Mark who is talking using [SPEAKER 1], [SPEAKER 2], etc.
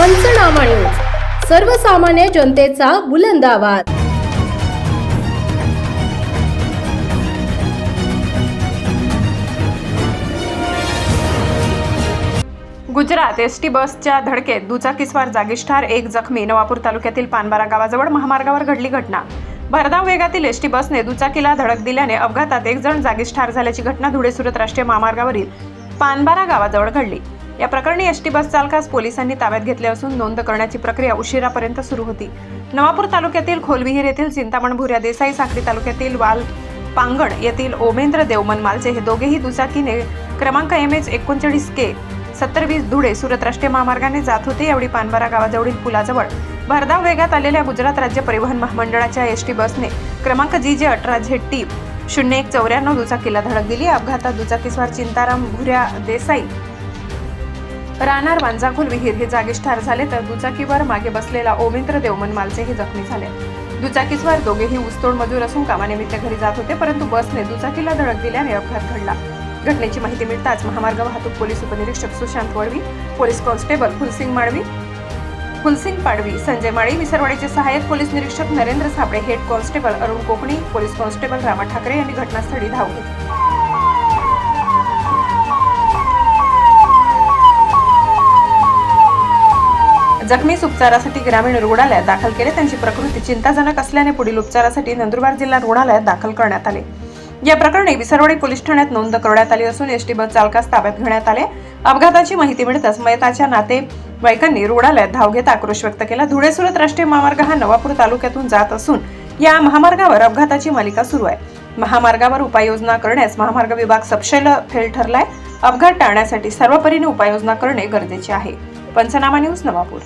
[SPEAKER 1] पंचनामा न्यूज सर्वसामान्य जनतेचा बुलंद आवाज.
[SPEAKER 2] गुजरात एस टी बसच्या धडकेत दुचाकीस्वार जागीच ठार एक जखमी नवापूर तालुक्यातील पानबारा गावाजवळ महामार्गावर घडली घटना. भरधाव वेगातील एस टी बसने दुचाकीला धडक दिल्याने अपघातात एक जण जागीच ठार झाल्याची घटना धुळे सुरत राष्ट्रीय महामार्गावरील पानबारा गावाजवळ घडली. या प्रकरणी एस टी बस चालकास पोलिसांनी ताब्यात घेतले असून नोंद करण्याची प्रक्रिया उशिरापर्यंत सुरू होती. नवापूर तालुक्यातील खोलविहीर येथील चिंतामण भुऱ्या देसाई साखरी तालुक्यातील वाल पांगण येथील ओमेंद्र देवमन मालचे हे दोघेही दुचाकीने क्रमांक एम एच एकोणचाळीस के सत्तर वीस धुळे सुरत राष्ट्रीय महामार्गाने जात होते. यावेळी पानबारा गावाजवळील पुलाजवळ भरधाव वेगात आलेल्या गुजरात राज्य परिवहन महामंडळाच्या एस टी बसने क्रमांक जी जे अठरा झेड टी शून्य एक चौऱ्याण्णव दुचाकीला धडक दिली. अपघातात दुचाकीस्वार चिंताराम भुऱ्या देसाई राहणार वांजाखोल विहीर. हे जागीच ठार झाले तर दुचाकीवर मागे बसलेला ओमेंद्र देवमन मालचे हे जखमी झाले. दुचाकीस्वार दोघेही ऊसतोड मजूर असून कामानिमित्त घरी जात होते परंतु बसने दुचाकीला धडक दिल्याने अपघात घडला. घटनेची माहिती मिळताच महामार्ग वाहतूक पोलीस उपनिरीक्षक सुशांत वळवी पोलीस कॉन्स्टेबल फुलसिंग माळवी फुलसिंग पाडवी संजय माळी विसरवाडीचे सहाय्यक पोलीस निरीक्षक Narendra Sapde head constable Arun Kokani police constable Rama Thakare यांनी घटनास्थळी धाव घेतली. जखमीस उपचारासाठी ग्रामीण रुग्णालयात दाखल केले. त्यांची प्रकृती चिंताजनक असल्याने पुढील उपचारासाठी नंदुरबार जिल्हा रुग्णालयात दाखल करण्यात आले. या प्रकरणी विसरवाडी पोलीस ठाण्यात नोंद करण्यात आली असून एसटी बस चालकास ताब्यात घेण्यात आले. अपघाताची माहिती मिळताच मयताच्या नातेवाईकांनी रुग्णालयात धाव घेत आक्रोश व्यक्त केला. धुळे सुरत राष्ट्रीय महामार्ग हा नवापूर तालुक्यातून जात असून या महामार्गावर अपघाताची मालिका सुरू आहे. महामार्गावर उपाययोजना करण्यास महामार्ग विभाग सपशेल फेल ठरलाय. अपघात टाळण्यासाठी सर्वपरीने उपाययोजना करणे गरजेचे आहे. पंचनामा न्यूज नवापूर.